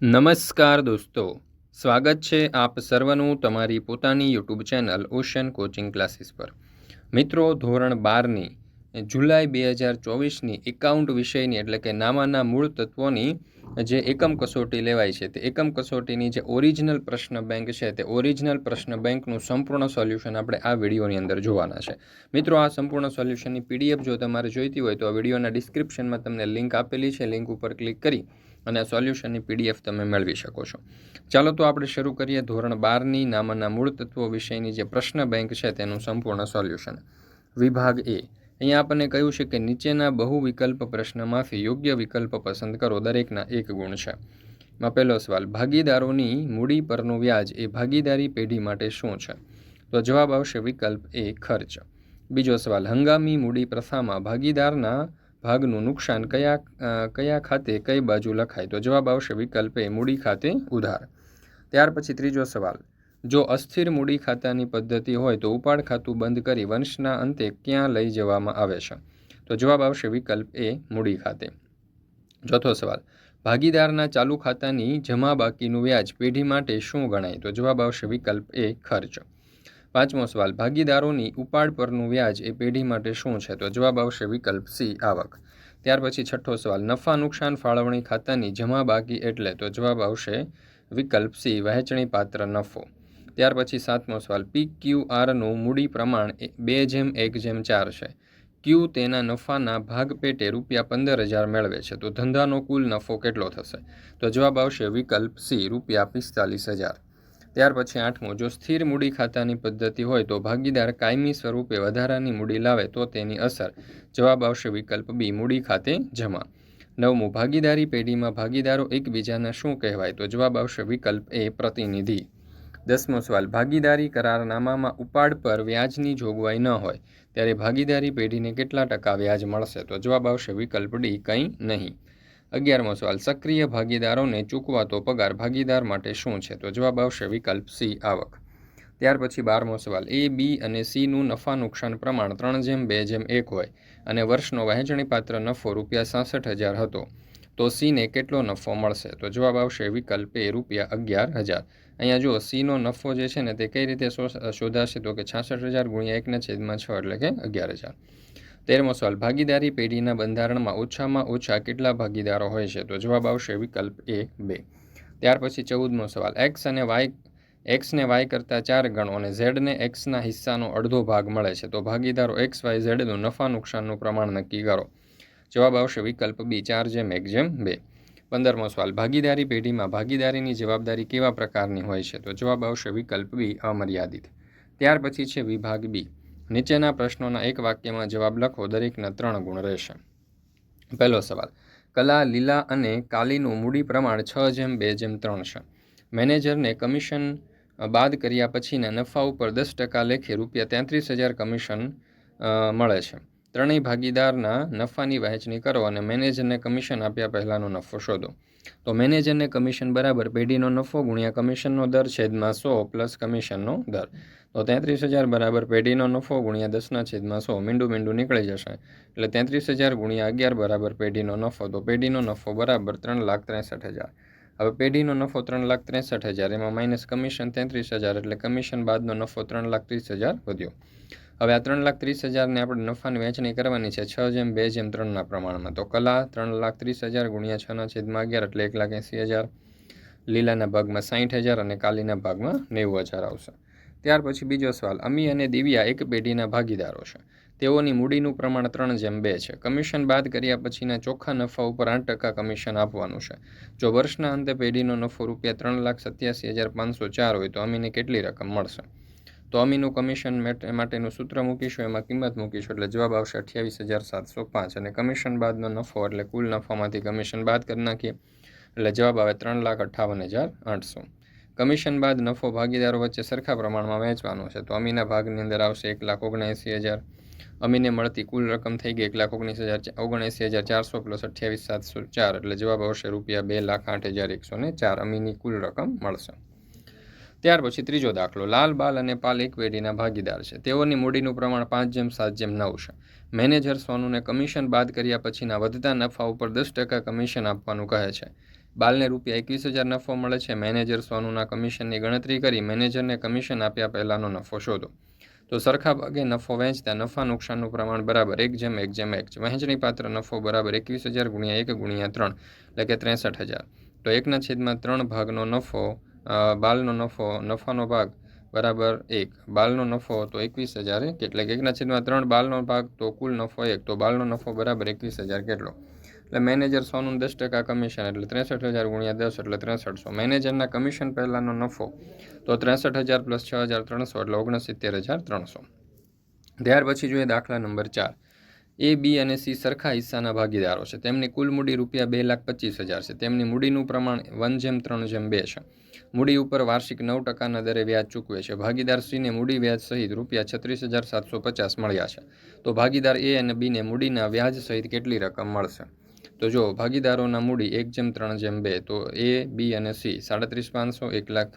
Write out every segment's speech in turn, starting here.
નમસ્કાર દોસ્તો. સ્વાગત છે આપ સર્વનું તમારી પોતાની YouTube channel ocean coaching classes પર. મિત્રો, ધોરણ બારની જુલાઈ બે હજાર ચોવીસની એકાઉન્ટ વિષયની એટલે કે નામાના મૂળ તત્વોની જે એકમ કસોટી લેવાય છે, તે એકમ કસોટીની જે ઓરિજિનલ પ્રશ્ન બેંક છે, તે ઓરિજિનલ પ્રશ્ન બેંકનું સંપૂર્ણ સોલ્યુશન આપણે આ વિડીયોની અંદર જોવાના છે. મિત્રો, આ સંપૂર્ણ સોલ્યુશનની પીડીએફ જો તમારે જોઈતી હોય તો આ વિડીયોના ડિસ્ક્રિપ્શનમાં તમને લિંક આપેલી છે, લિંક ઉપર ક્લિક કરી અને સોલ્યુશનની પીડીએફ તમે મેળવી શકો છો. ચાલો તો આપણે શરૂ કરીએ ધોરણ બારની નામના મૂળ તત્વો વિષયની જે પ્રશ્ન બેંક છે તેનું સંપૂર્ણ સોલ્યુશન. વિભાગ એ. અહીંયા આપણને કહ્યું છે કે નીચેના બહુ વિકલ્પ પ્રશ્નમાંથી યોગ્ય વિકલ્પ પસંદ કરો, દરેકના એક ગુણ છે. માં પહેલો સવાલ, ભાગીદારોની મૂડી પરનું વ્યાજ એ ભાગીદારી પેઢી માટે શું છે? તો જવાબ આવશે વિકલ્પ એ, ખર્ચ. બીજો સવાલ, હંગામી મૂડી પ્રથામાં ભાગીદારના ભાગનું નુકસાન કયા કયા ખાતે કઈ બાજુ લખાય? તો જવાબ આવશે વિકલ્પ એ મૂડી ખાતે ઉધાર. ત્યાર પછી ત્રીજો સવાલ. જો અસ્થિર મૂડી ખાતાની પદ્ધતિ હોય તો ઉપાડ ખાતું બંધ કરી વંશના અંતે ક્યાં લઈ જવામાં આવે છે? તો જવાબ આવશે વિકલ્પ એ મૂડી ખાતે. ચોથો સવાલ. ભાગીદારના ચાલુ ખાતાની જમા બાકીનું વ્યાજ પેઢી માટે શું ગણાય? તો જવાબ આવશે વિકલ્પ એ ખર્ચ. પાંચમો સવાલ, ભાગીદારોની ઉપાડ પરનું વ્યાજ એ પેઢી માટે શું છે? તો જવાબ આવશે વિકલ્પ સી, આવક. ત્યાર પછી છઠ્ઠો સવાલ, નફા નુકસાન ફાળવણી ખાતાની જમા બાકી એટલે તો જવાબ આવશે વિકલ્પ સી, વહેંચણી પાત્ર નફો. ત્યાર પછી સાતમો સવાલ, પી ક્યુ આરનું મૂડી પ્રમાણ બે જેમ એક જેમ ચાર છે. ક્યુ તેના નફાના ભાગ પેટે રૂપિયા પંદર હજાર મેળવે છે. તો ધંધાનો કુલ નફો કેટલો થશે? તો જવાબ આવશે વિકલ્પ સી, રૂપિયા પિસ્તાલીસ હજાર. ત્યાર પછી આઠમું, જો સ્થિર મૂડી ખાતાની પદ્ધતિ હોય તો ભાગીદાર કાયમી સ્વરૂપે વધારાની મૂડી લાવે તો તેની અસર. જવાબ આવશે વિકલ્પ બી, મૂડી ખાતે જમા. નવમું, ભાગીદારી પેઢીમાં ભાગીદારો એકબીજાના શું કહેવાય? તો જવાબ આવશે વિકલ્પ એ, પ્રતિનિધિ. દસમો સવાલ, ભાગીદારી કરારનામામાં ઉપાડ પર વ્યાજની જોગવાઈ ન હોય, ત્યારે ભાગીદારી પેઢીને કેટલા ટકા વ્યાજ મળશે? તો જવાબ આવશે વિકલ્પ ડી, કંઈ નહીં. અગિયારમો સવાલ, સક્રિય ભાગીદારોને ચૂકવાતો પગાર ભાગીદાર માટે શું છે? તો જવાબ આવશે વિકલ્પ સી, આવક. ત્યાર પછી બારમો સવાલ, એ, બી અને સીનું નફા નુકસાન પ્રમાણ ત્રણ જેમ, બે જેમ એક હોય અને વર્ષનો વહેંચણીપાત્ર નફો રૂપિયા સાસઠ હજાર હતો, તો સીને કેટલો નફો મળશે? તો જવાબ આવશે વિકલ્પ એ, રૂપિયા અગિયાર હજાર. અહીંયા જો સીનો નફો જે છે ને તે કઈ રીતે શોધાશે? તો કે છાસઠ હજાર ગુણ્યા એકના છેદમાં છ એટલે કે અગિયાર હજાર. તેરમો સવાલ ભાગીદારી પેઢીના બંધારણમાં ઓછામાં ઓછા કેટલા ભાગીદારો હોય છે? તો જવાબ આવશે વિકલ્પ એ બે. ત્યાર પછી ચૌદમો સવાલ, એક્સ અને વાય એક્સને વાય કરતાં ચાર ગણો અને ઝેડને એક્સના હિસ્સાનો અડધો ભાગ મળે છે. તો ભાગીદારો એક્સ, વાય ઝેડનું નફા નુકસાનનું પ્રમાણ નક્કી કરો. જવાબ આવશે વિકલ્પ બી, ચાર જેમ, એક જેમ, બે. પંદરમો સવાલ, ભાગીદારી પેઢીમાં ભાગીદારીની જવાબદારી કેવા પ્રકારની હોય છે? તો જવાબ આવશે વિકલ્પ બી, અમર્યાદિત. ત્યાર પછી છે વિભાગ બી. નીચેના પ્રશ્નોના એક વાક્યમાં જવાબ લખો. દરેકના ત્રણ ગુણ રહેશે. પહેલો સવાલ. કલા, લીલા અને કાલીનું મૂડી પ્રમાણ છ જેમ બે જેમ ત્રણ છે. મેનેજરને કમિશન બાદ કર્યા પછીના નફા ઉપર દસ ટકા લેખે રૂપિયા તેત્રીસ હજાર કમિશન મળે છે. ત્રણેય ભાગીદારના નફાની વહેંચણી કરો અને મેનેજરને કમિશન આપ્યા પહેલાંનો નફો શોધો. તો મેનેજરને કમિશન બરાબર, પેઢીનો નફો ગુણ્યા કમિશનનો દર છેદમાં સો પ્લસ કમિશનનો દર. તો તેત્રીસ હજાર બરાબર પેઢીનો નફો ગુણ્યા દસના છેદમાં સો, મીંડું મીંડું નીકળી જશે. એટલે તેત્રીસ હજાર ગુણ્યા અગિયાર બરાબર પેઢીનો નફો, તો પેઢીનો નફો બરાબર ત્રણ લાખ ત્રેસઠ હજાર. હવે પેઢીનો નફો ત્રણ લાખ ત્રેસઠ હજાર, એમાં માઇનસ કમિશન તેત્રીસ હજાર, એટલે કમિશન બાદનો નફો ત્રણ લાખ ત્રીસ હજાર વધ્યો. હવે આ ત્રણ લાખ ત્રીસ હજારને આપણે નફાની વહેંચણી કરવાની છે. છ જેમ, બે જેમ, ત્રણના પ્રમાણમાં. તો કલા ત્રણ લાખ ત્રીસ હજાર ગુણ્યા છના છેદમાં અગિયાર એટલે એક લાખ એંસી હજાર. લીલાના ભાગમાં સાઠ હજાર અને કાલીના ભાગમાં નેવું હજાર આવશે. ત્યાર પછી બીજો સવાલ, અમી અને દિવ્યા એક પેઢીના ભાગીદારો છે. તેઓની મૂડીનું પ્રમાણ ત્રણ જેમ, બે છે. કમિશન બાદ કર્યા પછીના ચોખ્ખા નફા ઉપર આઠ ટકા કમિશન આપવાનું છે. જો વર્ષના અંતે પેઢીનો નફો રૂપિયા ત્રણ લાખ સત્યાસી હજાર પાંચસો ચાર હોય તો અમીને કેટલી રકમ મળશે? તો અમીનું કમિશન માટેનું સૂત્ર મૂકીશું, એમાં કિંમત મૂકીશું, એટલે જવાબ આવશે અઠ્યાવીસ હજાર સાતસો પાંચ. અને કમિશન બાદનો નફો, એટલે કુલ નફામાંથી કમિશન બાદ કરી નાખીએ, એટલે જવાબ આવે ત્રણ લાખ અઠ્ઠાવન હજાર આઠસો. કમિશન બાદ નફો ભાગીદારો વચ્ચે સરખા પ્રમાણમાં વહેંચવાનો છે, તો અમીના ભાગની અંદર આવશે એક લાખ ઓગણએંસી હજાર. અમીને મળતી કુલ રકમ થઈ ગઈ એક લાખ ઓગણીસ હજાર ઓગણએંસી હજાર ચારસો પ્લસ અઠ્યાવીસ સાતસો ચાર, એટલે જવાબ આવશે રૂપિયા બે લાખ આઠ હજાર એકસો ને ચાર. અમીની કુલ રકમ મળશે. ત્યાર પછી ત્રીજો દાખલો. લાલ બાલ અને પાલ પેઢીના ભાગીદાર છે. તેઓની મૂડીનું પ્રમાણ પાંચ જેમ, સાત જેમ, નવ છે. મેનેજર સોનુને કમિશન બાદ કર્યા પછીના વધતા નફા ઉપર દસ ટકા કમિશન આપવાનું કહે છે. બાલને રૂપિયા એકવીસ હજાર નફો મળે છે. મેનેજર સોનુના કમિશનની ગણતરી કરી મેનેજરને કમિશન આપ્યા પહેલાંનો નફો શોધો. તો સરખા ભાગે નફો વહેંચતા નફા નુકસાનનું પ્રમાણ બરાબર એક જેમ એક જેમ, એક વહેંચણી પાત્ર નફો બરાબર એકવીસ હજાર ગુણ્યા એક ગુણ્યા ત્રણ, એટલે કે ત્રેસઠ હજાર. તો એકના છેદમાં ત્રણ ભાગનો નફો બાલનો નફો, નફાનો ભાગ બરાબર એક. બાલનો નફો તો એકવીસ હજાર એટલે કે એકના છેદમાં ત્રણ. બાલનો ભાગ તો કુલ નફો એક. તો બાલનો નફો બરાબર એકવીસ હજાર કેટલો? એટલે મેનેજર સોનું દસ ટકા કમિશન, એટલે ત્રેસઠ હજાર ગુણ્યા દસ, એટલે ત્રેસઠસો મેનેજરના કમિશન પહેલાંનો નફો તો ત્રેસઠ હજાર પ્લસ છ હજાર ત્રણસો, એટલે ઓગણસિત્તેર હજાર ત્રણસો. ત્યાર પછી જોઈએ દાખલા નંબર ચાર. એ, બી અને સી સરખા હિસ્સાના ભાગીદારો છે. તેમની કુલ મૂડી રૂપિયા બે લાખ પચીસ હજાર છે. તેમની મૂડીનું પ્રમાણ વન જેમ, ત્રણ જેમ બે છે. મૂડી ઉપર વાર્ષિક નવ ટકાના દરે વ્યાજ ચૂકવે છે. ભાગીદાર સીને મૂડી વ્યાજ સહિત રૂપિયા છત્રીસ હજાર સાતસો પચાસ મળ્યા છે. તો ભાગીદાર એ અને બીને મૂડીના વ્યાજ સહિત કેટલી રકમ મળશે? તો જો ભાગીદારોના મૂડી એક જેમ, ત્રણ જેમ બે, તો એ, બી અને સી સાડત્રીસ પાંચસો એક લાખ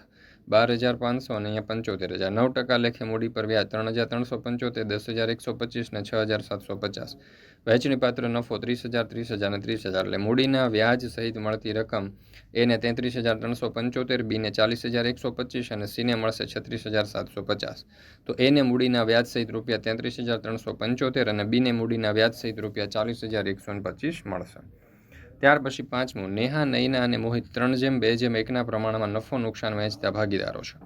બાર હજાર પાંચસો અને અહીંયા પંચોતેર હજાર. નવ ટકા લેખે મૂડી પર વ્યાજ ત્રણ હજાર ત્રણસો પંચોતેર, દસ હજાર એકસો પચીસ ને છ હજાર સાતસો પચાસ. વહેંચણી પાત્ર નફો ત્રીસ હજાર ત્રીસ હજાર અને ત્રીસ હજાર. એટલે મૂડીના વ્યાજ સહિત મળતી રકમ એને તેત્રીસ હજાર ત્રણસો પંચોતેર બીને ચાલીસ હજાર એકસો પચીસ અને સીને મળશે છત્રીસ હજાર સાતસો પચાસ. તો એને મૂડીના વ્યાજ સહિત રૂપિયા તેત્રીસ હજાર ત્રણસો પંચોતેર અને બીને મૂડીના વ્યાજ સહિત રૂપિયા ચાલીસ હજાર એકસો પચીસ મળશે. ત્યાર પછી પાંચમું, નેહા નૈના અને મોહિત ત્રણ જેમ, બે જેમ એકના પ્રમાણમાં નફો નુકસાન વહેંચતા ભાગીદારો છે.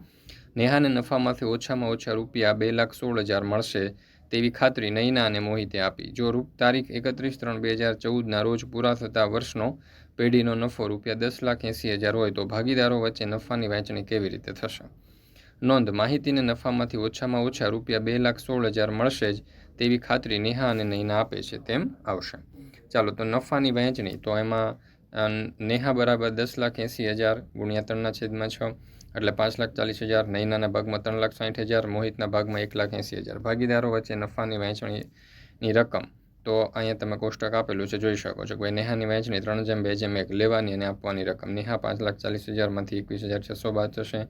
નેહાને નફામાંથી ઓછામાં ઓછા રૂપિયા બે લાખ સોળ હજાર મળશે તેવી ખાતરી નૈના અને મોહિતે આપી. જો રૂપ તારીખ એકત્રીસ ત્રણ બે હજાર ચૌદના રોજ પૂરા થતા વર્ષનો પેઢીનો નફો રૂપિયા દસ લાખ એંસી હજાર હોય તો ભાગીદારો વચ્ચે નફાની વહેંચણી કેવી રીતે થશે? નોંધ, માહિતીને નફામાંથી ઓછામાં ઓછા રૂપિયા બે લાખ સોળ હજાર મળશે જ તેવી ખાતરી નેહા અને નૈના આપે છે તેમ આવશે. ચાલો, તો નફાની વહેંચણી. તો એમાં નેહા બરાબર દસ લાખ એંસી હજાર ગુણ્યા ત્રણના છેદમાં છ, એટલે પાંચ લાખ ચાલીસ હજાર, નૈનાના ભાગમાં ત્રણ લાખ સાઠ હજાર, મોહિતના ભાગમાં એક લાખ એંસી હજાર. ભાગીદારો વચ્ચે નફાની વહેંચણીની રકમ. તો અહીંયા તમે કોષ્ટક આપેલું છે, જોઈ શકો છો કોઈ નેહાની વહેંચણી ત્રણ જેમ, બે જેમ એક લેવાની અને આપવાની રકમ. નેહા પાંચ લાખ ચાલીસ હજારમાંથી એકવીસ હજાર છસો બાદ થશે.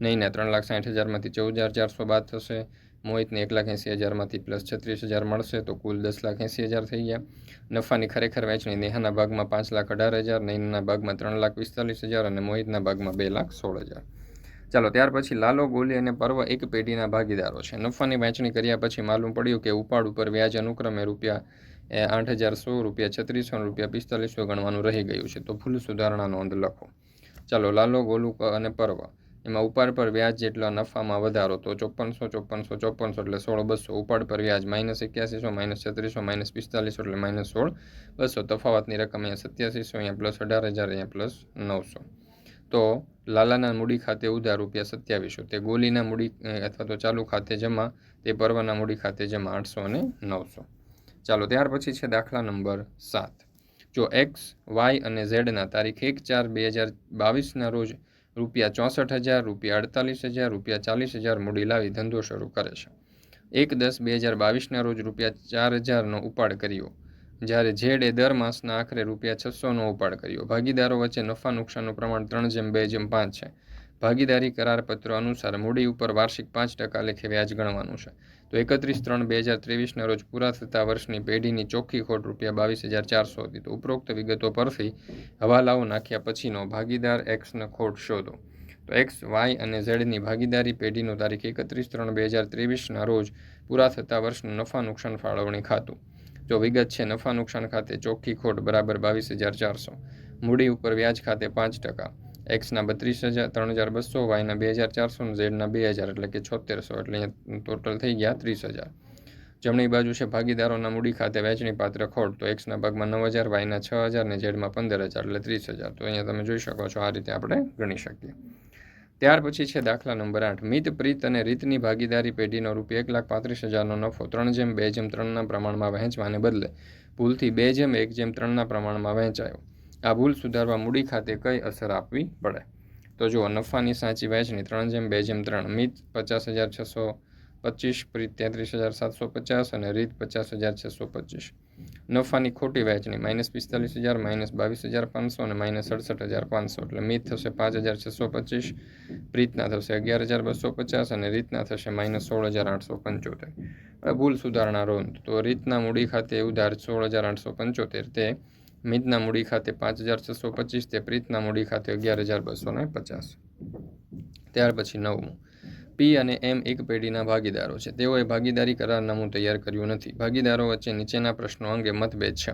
નહીંના ત્રણ લાખ સાઠ હજારમાંથી ચૌદ હજાર ચારસો બાદ થશે. મોહિતને એક લાખ એંસી હજારમાંથી પ્લસ છત્રીસ હજાર મળશે તો કુલ દસ લાખ એંસી હજાર થઈ ગયા. નફાની ખરેખર વહેંચણી નેહાના ભાગમાં પાંચ લાખ અઢાર હજાર, નૈનના ભાગમાં ત્રણ લાખ પિસ્તાલીસ હજાર અને મોહિતના ભાગમાં બે લાખ સોળ હજાર. ચાલો, ત્યાર પછી લાલો, ગોલી અને પર્વ એક પેઢીના ભાગીદારો છે. નફાની વહેંચણી કર્યા પછી માલુમ પડ્યું કે ઉપાડ ઉપર વ્યાજ અનુક્રમે રૂપિયા, એ, આઠ હજાર સો, રૂપિયા છત્રીસો રૂપિયા પિસ્તાલીસો ગણવાનું રહી ગયું છે. તો ભૂલ સુધારણા નોંધ લખો. ચાલો, લાલો, ગોલુ અને પર્વ. એમાં ઉપાડ પર વ્યાજ જેટલા નફામાં વધારો, તો ચોપનસો ચોપનસો ચોપનસો એટલે સોળ બસો. ઉપાડ પર વ્યાજ માઇનસ એક્યાસીસો, માઇનસ છત્રીસો, માઇનસ પિસ્તાલીસો એટલે માઇનસ સોળ બસો. તફાવતની રકમ અહીંયા સત્યાસીસો, અહીંયા પ્લસ અઢાર હજાર, અહીંયા પ્લસ નવસો. તો લાલાના મૂડી ખાતે ઉધાર રૂપિયા સત્યાવીસો. તે ગોલીના મૂડી અથવા તો ચાલુ ખાતે જમા, તે પર્વના મૂડી ખાતે જમા આઠસો અને નવસો. ચાલો, ત્યાર પછી છે દાખલા નંબર સાત. જો એક્સ, વાય અને ઝેડના તારીખ એક ચાર બે હજાર બાવીસના રોજ રૂપિયા ચોસઠ હજાર, રૂપિયા અડતાલીસ હજાર, રૂપિયા ચાલીસ હજાર મૂડી લાવી ધંધો શરૂ કરે છે. એક દસ બે હજાર બાવીસના રોજ રૂપિયા ચાર હજારનો ઉપાડ કર્યો, જ્યારે ઝેડે દર માસના આખરે રૂપિયા છસોનો ઉપાડ કર્યો. ભાગીદારો વચ્ચે નફા નુકસાનનું પ્રમાણ ત્રણ જેમ, બે જેમ પાંચ છે. ભાગીદારી કરારપત્ર અનુસાર મૂડી ઉપર વાર્ષિક પાંચ ટકા લેખે વ્યાજ ગણવાનું છે. તો એકત્રીસ ત્રણ બે હજાર ત્રેવીસના રોજ પૂરા થતા વર્ષની પેઢીની ચોખ્ખી ખોટ રૂપિયા બાવીસ હજાર ચારસો હતી. તો ઉપરોક્ત વિગતો પરથી હવાલાઓ નાખ્યા પછીનો ભાગીદાર એક્સનો ખોટ શોધો. તો એક્સ, વાય અને ઝેડની ભાગીદારી પેઢીનો તારીખ એકત્રીસ ત્રણ બે હજાર ત્રેવીસના રોજ પૂરા થતા વર્ષનું નફા નુકસાન ફાળવણી ખાતું. જો વિગત છે, નફા નુકસાન ખાતે ચોખ્ખી ખોટ બરાબર બાવીસ હજાર ચારસો. મૂડી ઉપર વ્યાજ ખાતે પાંચ ટકા. એક્સના બત્રીસ હજાર, ત્રણ હજાર બસો વાયના બે હજાર ચારસો અને ઝેડના બે હજાર, એટલે કે છોતેરસો. એટલે અહીંયા ટોટલ થઈ ગયા ત્રીસ હજાર. જમણી બાજુ છે ભાગીદારોના મૂડી ખાતે વહેંચણી પાત્ર ખોટ. તો એક્સના ભાગમાં નવ હજાર વાયના છ હજાર અને ઝેડમાં પંદર હજાર, એટલે ત્રીસ હજાર. તો અહીંયા તમે જોઈ શકો છો આ રીતે આપણે ગણી શકીએ. ત્યાર પછી છે દાખલા નંબર આઠ. મિત, પ્રીત અને રીતની ભાગીદારી પેઢીનો રૂપિયા એક લાખ પાંત્રીસ હજારનો નફો. ત્રણ જેમ, બે જેમ, ત્રણના પ્રમાણમાં વહેંચવાને બદલે ભૂલથી બે જેમ, એક જેમ, ત્રણના પ્રમાણમાં વહેંચાયો. આ ભૂલ સુધારવા મૂડી ખાતે કઈ અસર આપવી પડે? તો જુઓ, નફાની સાચી વહેંચણી ત્રણ જેમ, બે જેમ, ત્રણ. મિત પચાસ હજાર છસો પચીસ, પ્રીત તેત્રીસ હજાર સાતસો પચાસ અને રીત પચાસ હજાર છસો પચીસ. નફાની ખોટી વહેંચણી માઇનસ પિસ્તાલીસ હજાર, માઇનસ બાવીસ હજાર પાંચસો અને માઇનસ સડસઠ હજાર પાંચસો. એટલે મિત થશે પાંચ હજાર છસો પચીસ, પ્રીતના થશે અગિયાર હજાર બસો પચાસ અને રીતના થશે માઇનસ સોળ હજાર આઠસો પંચોતેર. હવે ભૂલ સુધારણા રોંધ તો રીતના મૂડી ખાતે ઉધાર સોળ હજાર આઠસો પંચોતેર. તે મિતના મૂડી ખાતે પાંચ હજાર છસો પચીસ તે પ્રીતના મૂડી ખાતે અગિયાર હજાર બસો ને પચાસ. ત્યાર પછી નવમું. પી અને એમ એક પેઢીના ભાગીદારો છે. તેઓએ ભાગીદારી કરારનામું તૈયાર કર્યું નથી. ભાગીદારો વચ્ચે નીચેના પ્રશ્નો અંગે મતભેદ છે.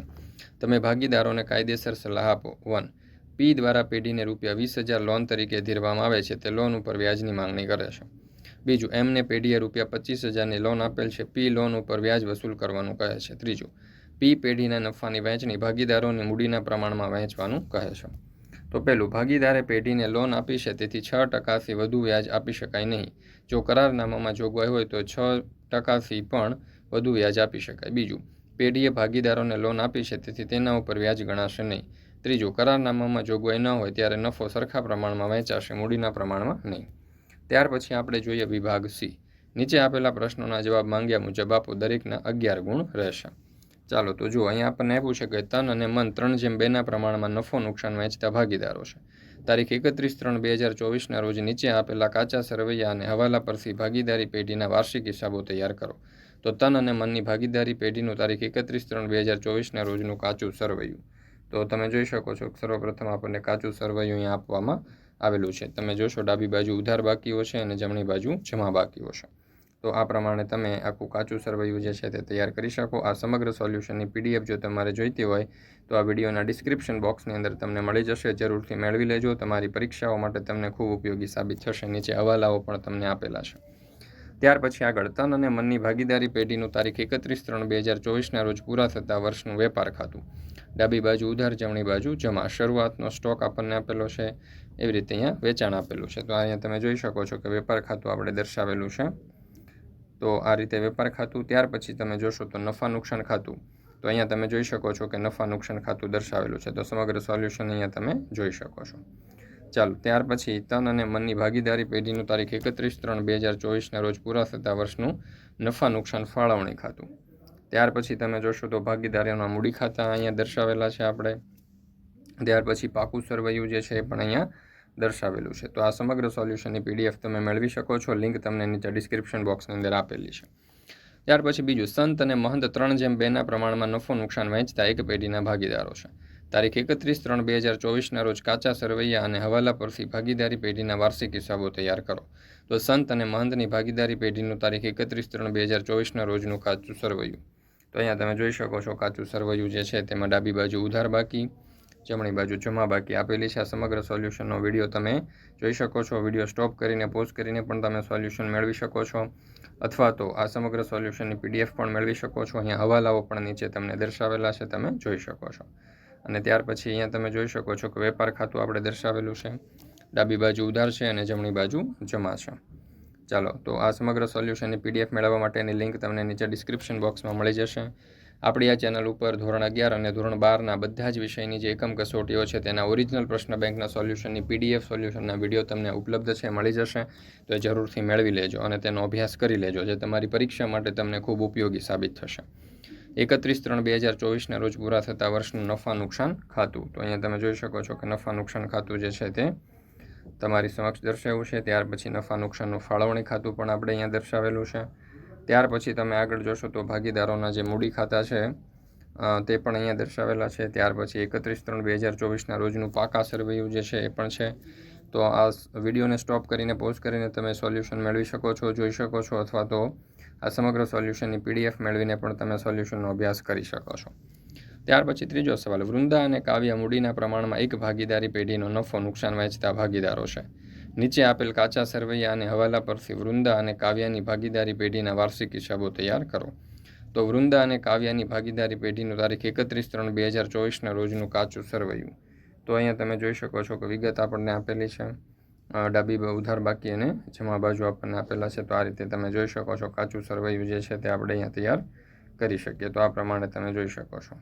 તમે ભાગીદારોને કાયદેસર સલાહ આપો. વન. પી દ્વારા પેઢીને રૂપિયા વીસ હજાર લોન તરીકે ધીરવામાં આવે છે. તે લોન ઉપર વ્યાજની માંગણી કરે છે. બીજું, એમને પેઢીએ રૂપિયા પચીસ હજારની લોન આપેલ છે. પી લોન ઉપર વ્યાજ વસૂલ કરવાનું કહે છે. ત્રીજું પી પેઢીના નફાની વહેંચણી ભાગીદારોને મૂડીના પ્રમાણમાં વહેંચવાનું કહે છે. તો પહેલું ભાગીદારે પેઢીને લોન આપી છે, તેથી છ ટકાથી વધુ વ્યાજ આપી શકાય નહીં. જો કરારનામામાં જોગવાઈ હોય તો છ ટકાથી પણ વધુ વ્યાજ આપી શકાય. બીજું, પેઢીએ ભાગીદારોને લોન આપી છે, તેથી તેના ઉપર વ્યાજ ગણાશે નહીં. ત્રીજું, કરારનામામાં જોગવાઈ ન હોય ત્યારે નફો સરખા પ્રમાણમાં વહેંચાશે મૂડીના પ્રમાણમાં નહીં. ત્યાર પછી આપણે જોઈએ વિભાગ સી. નીચે આપેલા પ્રશ્નોના જવાબ માંગ્યા મુજબ આપો, દરેકના અગિયાર ગુણ રહેશે. ચાલો તો જુઓ, અહીંયા આપણને આપ્યું છે કે તન અને મન ત્રણ જેમ બેના પ્રમાણમાં નફો નુકસાન વહેંચતા ભાગીદારો છે. તારીખ એકત્રીસ ત્રણ બે હજાર ચોવીસના રોજ નીચે આપેલા કાચા સરવૈયા અને હવાલા પરથી ભાગીદારી પેઢીના વાર્ષિક હિસાબો તૈયાર કરો. તો તન અને મનની ભાગીદારી પેઢીનું તારીખ એકત્રીસ ત્રણ બે હજાર ચોવીસના રોજનું કાચું સરવૈયું. તો તમે જોઈ શકો છો સર્વપ્રથમ આપણને કાચું સરવૈયું અહીંયા આપવામાં આવેલું છે. તમે જોશો ડાબી બાજુ ઉધાર બાકીઓ છે અને જમણી બાજુ જમા બાકીઓ છે. તો આ પ્રમાણે તમે આખું કાચું સરવૈયું જે છે તે તૈયાર કરી શકો. આ સમગ્ર સોલ્યુશનની પીડીએફ જો તમારે જોઈતી હોય, તો આ વિડીયોના ડિસ્ક્રિપ્શન બોક્સની અંદર તમને મળી જશે. જરૂરથી મેળવી લેજો. તમારી પરીક્ષાઓ માટે તમને ખૂબ ઉપયોગી સાબિત થશે. નીચે હવાલાઓ પણ તમને આપેલા છે. ત્યાર પછી આગળ, તન અને મનની ભાગીદારી પેઢીનું તારીખ એકત્રીસ ત્રણ બે હજાર ચોવીસના રોજ પૂરા થતા વર્ષનું વેપાર ખાતું. ડાબી બાજુ ઉધાર, જમણી બાજુ જમા. શરૂઆતનો સ્ટોક આપણને આપેલો છે. એવી રીતે અહીંયા વેચાણ આપેલું છે. તો અહીંયા તમે જોઈ શકો છો કે વેપાર ખાતું આપણે દર્શાવેલું છે. તો આ રીતે વેપાર ખાતું, ત્યાર પછી તમે જોશો તો નફા નુકસાન ખાતું. તો અહીંયા તમે જોઈ શકો છો કે નફા નુકસાન ખાતું દર્શાવેલું છે. તો સમગ્ર સોલ્યુશન અહીંયા તમે જોઈ શકો છો. ચાલો, ત્યાર પછી તન અને મનની ભાગીદારી પેઢીનું તારીખ એકત્રીસ ત્રણ બે હજાર ચોવીસના રોજ પૂરા થતા વર્ષનું નફા નુકસાન ફાળવણી ખાતું. ત્યાર પછી તમે જોશો તો ભાગીદારીઓના મૂડી ખાતા અહીંયા દર્શાવેલા છે આપણે. ત્યાર પછી પાકું સરવૈયું જે છે એ પણ અહીંયા દર્શાવેલું છે. તો આ સમગ્ર સોલ્યુશનની પીડીએફ તમે મેળવી શકો છો. લિંક તમને નીચે ડિસ્ક્રિપ્શન બોક્સની અંદર આપેલી છે. ત્યાર પછી બીજું, સંત અને મહંત ત્રણ જેમ બેના પ્રમાણમાં નફો નુકસાન વહેંચતા એક પેઢીના ભાગીદારો છે. તારીખ એકત્રીસ ત્રણ બે હજાર ચોવીસના રોજ કાચા સરવૈયા અને હવાલા પરથી ભાગીદારી પેઢીના વાર્ષિક હિસાબો તૈયાર કરો. તો સંત અને મહંતની ભાગીદારી પેઢીનું તારીખ એકત્રીસ ત્રણ બે હજાર ચોવીસના રોજનું કાચું સરવૈયું. તો અહીંયા તમે જોઈ શકો છો, કાચું સરવૈયું જે છે તેમાં ડાબી બાજુ ઉધાર બાકી જમણી બાજુ જમા બાકી આપેલી છે. આ સમગ્ર સોલ્યુશનનો વીડિયો તમે જોઈ શકો છો. વીડિયો સ્ટોપ કરીને પોઝ કરીને પણ તમે સોલ્યુશન મેળવી શકો છો. અથવા તો આ સમગ્ર સોલ્યુશનની પીડીએફ પણ મેળવી શકો છો. અહીંયા હવાલાઓ પણ નીચે તમને દર્શાવેલા છે. તમે જોઈ શકો છો. અને ત્યાર પછી અહીંયા તમે જોઈ શકો છો કે વેપાર ખાતું આપણે દર્શાવેલું છે. ડાબી બાજુ ઉધાર છે અને જમણી બાજુ જમા છે. ચાલો, તો આ સમગ્ર સોલ્યુશનની પીડીએફ મેળવવા માટેની લિંક તમને નીચે ડિસ્ક્રિપ્શન બોક્સમાં મળી જશે. આપણી આ ચેનલ ઉપર ધોરણ અગિયાર અને ધોરણ બારના બધા જ વિષયની જે એકમ કસોટીઓ છે તેના ઓરિજિનલ પ્રશ્ન બેંકના સોલ્યુશનની પીડીએફ સોલ્યુશનના વીડિયો તમને ઉપલબ્ધ છે, મળી જશે. તો એ જરૂરથી મેળવી લેજો અને તેનો અભ્યાસ કરી લેજો, જે તમારી પરીક્ષા માટે તમને ખૂબ ઉપયોગી સાબિત થશે. એકત્રીસ ત્રણ બે હજાર ચોવીસના રોજ પૂરા થતા વર્ષનું નફા નુકસાન ખાતું. તો અહીંયા તમે જોઈ શકો છો કે નફા નુકસાન ખાતું જે છે તે તમારી સમક્ષ દર્શાવ્યું છે. ત્યાર પછી નફા નુકસાનનું ફાળવણી ખાતું પણ આપણે અહીંયા દર્શાવેલું છે. ત્યાર પછી તમે આગળ જોશો તો ભાગીદારોના જે મૂડી ખાતા છે તે પણ અહીંયા દર્શાવેલા છે. ત્યાર પછી એકત્રીસ ત્રણ બે હજાર ચોવીસના રોજનું પાકા સરવૈયું જે છે એ પણ છે. તો આ વિડીયોને સ્ટોપ કરીને પોઝ કરીને તમે સોલ્યુશન મેળવી શકો છો, જોઈ શકો છો અથવા તો આ સમગ્ર સોલ્યુશનની પીડીએફ મેળવીને પણ તમે સોલ્યુશનનો અભ્યાસ કરી શકો છો. ત્યાર પછી ત્રીજો સવાલ, વૃંદા અને કાવ્ય મૂડીના પ્રમાણમાં એક ભાગીદારી પેઢીનો નફો નુકસાન વહેંચતા ભાગીદારો છે. નીચે આપેલ કાચા સરવૈયા અને હવાલા પરથી વૃંદા અને કાવ્યાની ભાગીદારી પેઢીના વાર્ષિક હિસાબો તૈયાર કરો. તો વૃંદા અને કાવ્યાની ભાગીદારી પેઢીનું તારીખ એકત્રીસ ત્રણ બે હજાર ચોવીસના રોજનું કાચું સરવૈયું. તો અહીંયા તમે જોઈ શકો છો કે વિગત આપણને આપેલી છે. ડાબી ઉધાર બાકી અને જમા બાજુ આપણને આપેલા છે. તો આ રીતે તમે જોઈ શકો છો કાચું સરવૈયું જે છે તે આપણે અહીંયા તૈયાર કરી શકીએ. તો આ પ્રમાણે તમે જોઈ શકો છો.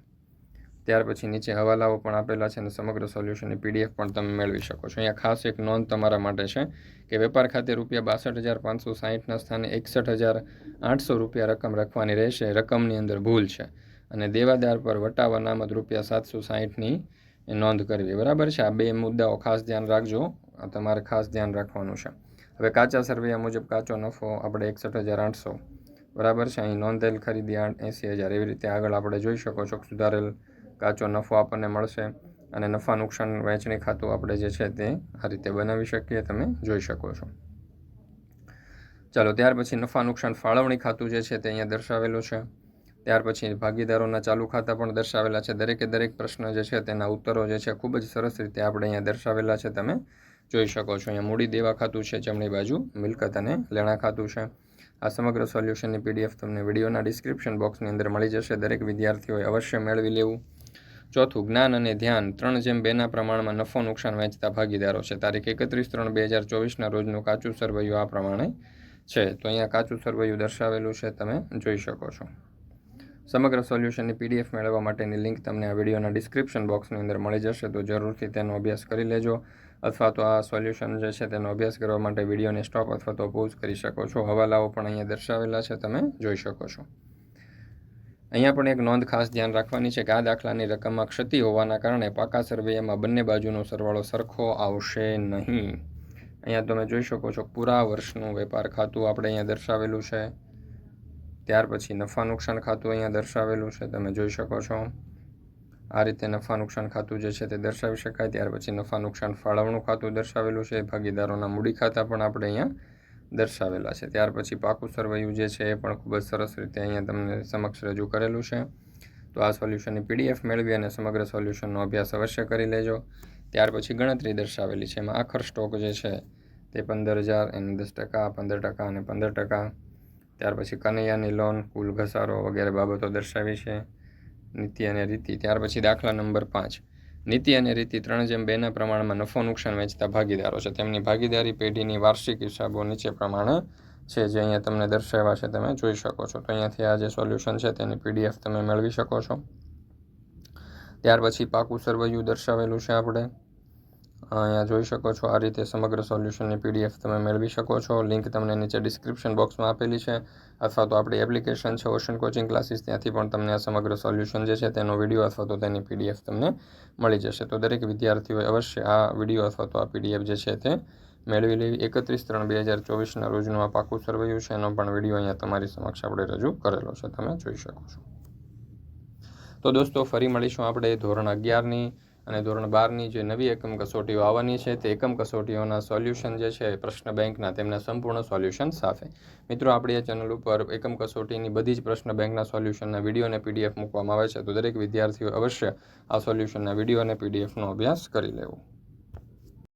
ત્યાર પછી નીચે હવાલાઓ પણ આપેલા છે અને સમગ્ર સોલ્યુશનની પીડીએફ પણ તમે મેળવી શકો છો. અહીંયા ખાસ એક નોંધ તમારા માટે છે કે વેપાર ખાતે રૂપિયા બાસઠ હજાર પાંચસો સાહીઠના સ્થાને એકસઠ હજાર આઠસો રૂપિયા રકમ રાખવાની રહેશે. રકમની અંદર ભૂલ છે અને દેવાદાર પર વટાવ અનામત રૂપિયા સાતસો સાહીઠની નોંધ કરવી. બરાબર છે? આ બે મુદ્દાઓ ખાસ ધ્યાન રાખજો. તમારે ખાસ ધ્યાન રાખવાનું છે. હવે કાચા સર્વૈયા મુજબ કાચો નફો આપણે એકસઠ હજાર આઠસો. બરાબર છે? અહીં નોંધેલ ખરીદી આઠ એંસી હજાર. એવી રીતે આગળ આપણે જોઈ શકો છો સુધારેલ કાચો નફો આપણને મળશે અને નફા નુકસાન વહેંચણી ખાતું આપણે જે છે તે આ રીતે બનાવી શકીએ, તમે જોઈ શકો છો. ચાલો, ત્યાર પછી નફા નુકસાન ફાળવણી ખાતું જે છે તે અહીંયા દર્શાવેલું છે. ત્યાર પછી ભાગીદારોના ચાલુ ખાતા પણ દર્શાવેલા છે. દરેકે દરેક પ્રશ્ન જે છે તેના ઉત્તરો જે છે ખૂબ જ સરસ રીતે આપણે અહીંયા દર્શાવેલા છે, તમે જોઈ શકો છો. અહીંયા મૂડી દેવા ખાતું છે, જમણી બાજુ મિલકત અને લેણા ખાતું છે. આ સમગ્ર સોલ્યુશનની પીડીએફ તમને વિડીયોના ડિસ્ક્રિપ્શન બોક્સની અંદર મળી જશે. દરેક વિદ્યાર્થીઓએ અવશ્ય મેળવી લેવું. ચોથું, જ્ઞાન અને ધ્યાન, ત્રણ જેમ બેના પ્રમાણમાં નફો, નુકસાન વહેંચતા ભાગીદારો છે. તારીખ એકત્રીસ ત્રણ બે હજાર ચોવીસના રોજનું કાચું સરવૈયું આ પ્રમાણે છે. તો અહીંયા કાચું સરવૈયું દર્શાવેલું છે, તમે જોઈ શકો છો. સમગ્ર સોલ્યુશનની પીડીએફ મેળવવા માટેની લિંક તમને આ વિડીયોના ડિસ્ક્રિપ્શન બોક્સની અંદર મળી જશે. તો જરૂરથી તેનો અભ્યાસ કરી લેજો. અથવા તો આ સોલ્યુશન જે છે, તેનો અભ્યાસ કરવા માટે વિડીયોને સ્ટોપ અથવા તો પોઝ કરી શકો છો. હવાલાઓ પણ અહીંયા દર્શાવેલા છે, તમે જોઈ શકો છો. અહીંયા પણ એક નોંધ ખાસ ધ્યાન રાખવાની છે કે આ દાખલાની રકમમાં ક્ષતિ હોવાના કારણે પાકા સરવૈયામાં બંને બાજુનો સરવાળો સરખો આવશે નહીં. અહીંયા તમે જોઈ શકો છો પૂરા વર્ષનું વેપાર ખાતું આપણે અહીંયા દર્શાવેલું છે. ત્યાર પછી નફા નુકસાન ખાતું અહીંયા દર્શાવેલું છે, તમે જોઈ શકો છો. આ રીતે નફા નુકસાન ખાતું જે છે તે દર્શાવી શકાય. ત્યાર પછી નફા નુકસાન ફાળવણું ખાતું દર્શાવેલું છે. ભાગીદારોના મૂડી ખાતા પણ આપણે અહીંયા દર્શાવેલા છે. ત્યાર પછી પાકું સરવૈયું જે છે એ પણ ખૂબ જ સરસ રીતે અહીંયા તમને સમક્ષ રજૂ કરેલું છે. તો આ સોલ્યુશનની પીડીએફ મેળવી અને સમગ્ર સોલ્યુશનનો અભ્યાસ અવશ્ય કરી લેજો. ત્યાર પછી ગણતરી દર્શાવેલી છે. એમાં આખર સ્ટોક જે છે તે પંદર હજાર એને દસ ટકા, પંદર ટકા અને પંદર ટકા. ત્યાર પછી કનૈયાની લોન કુલ ઘસારો વગેરે બાબતો દર્શાવી છે. નીતિ અને રીતિ. ત્યાર પછી દાખલા નંબર પાંચ. નીતિ અને રીતિ ત્રણ જેમ બેના પ્રમાણમાં નફો નુકસાન વેચતા ભાગીદારો છે. તેમની ભાગીદારી પેઢીની વાર્ષિક હિસાબો નીચે પ્રમાણે છે જે અહીંયા તમને દર્શાવ્યા છે. તમે જોઈ શકો છો. તો અહીંયાથી આ જે સોલ્યુશન છે તેની પીડીએફ તમે મેળવી શકો છો. ત્યાર પછી પાકું સરવૈયું દર્શાવેલું છે આપણે. અહીંયા જોઈ શકો છો આ રીતે સમગ્ર સોલ્યુશનની પીડીએફ તમે મેળવી શકો છો. લિંક તમને નીચે ડિસ્ક્રિપ્શન બોક્સમાં આપેલી છે. અથવા તો આપણી એપ્લિકેશન છે, ઓશન કોચિંગ ક્લાસીસ, ત્યાંથી પણ તમને આ સમગ્ર સોલ્યુશન જે છે તેનો વીડિયો અથવા તો તેની પીડીએફ તમને મળી જશે. તો દરેક વિદ્યાર્થીઓએ અવશ્ય આ વીડિયો અથવા તો આ પીડીએફ જે છે તે મેળવી લેવી. એકત્રીસ ત્રણ બે હજાર ચોવીસના રોજનું આ પાકું સર્વૈયું છે. એનો પણ વીડિયો અહીંયા તમારી સમક્ષ આપણે રજૂ કરેલો છે. તમે જોઈ શકો છો. તો દોસ્તો, ફરી મળીશું આપણે ધોરણ અગિયારની અને ધોરણ બારની જે નવી એકમ કસોટીઓ આવવાની છે, તે એકમ કસોટીઓના સોલ્યુશન જે છે પ્રશ્ન બેંકના તેમના સંપૂર્ણ સોલ્યુશન સાથે. મિત્રો, આપણી આ ચેનલ ઉપર એકમ કસોટીની બધી જ પ્રશ્ન બેંકના સોલ્યુશનના વીડિયો અને પીડીએફ મૂકવામાં આવે છે, તો દરેક વિદ્યાર્થીઓ અવશ્ય આ સોલ્યુશનના વીડિયો અને પીડીએફનો અભ્યાસ કરી લેવો.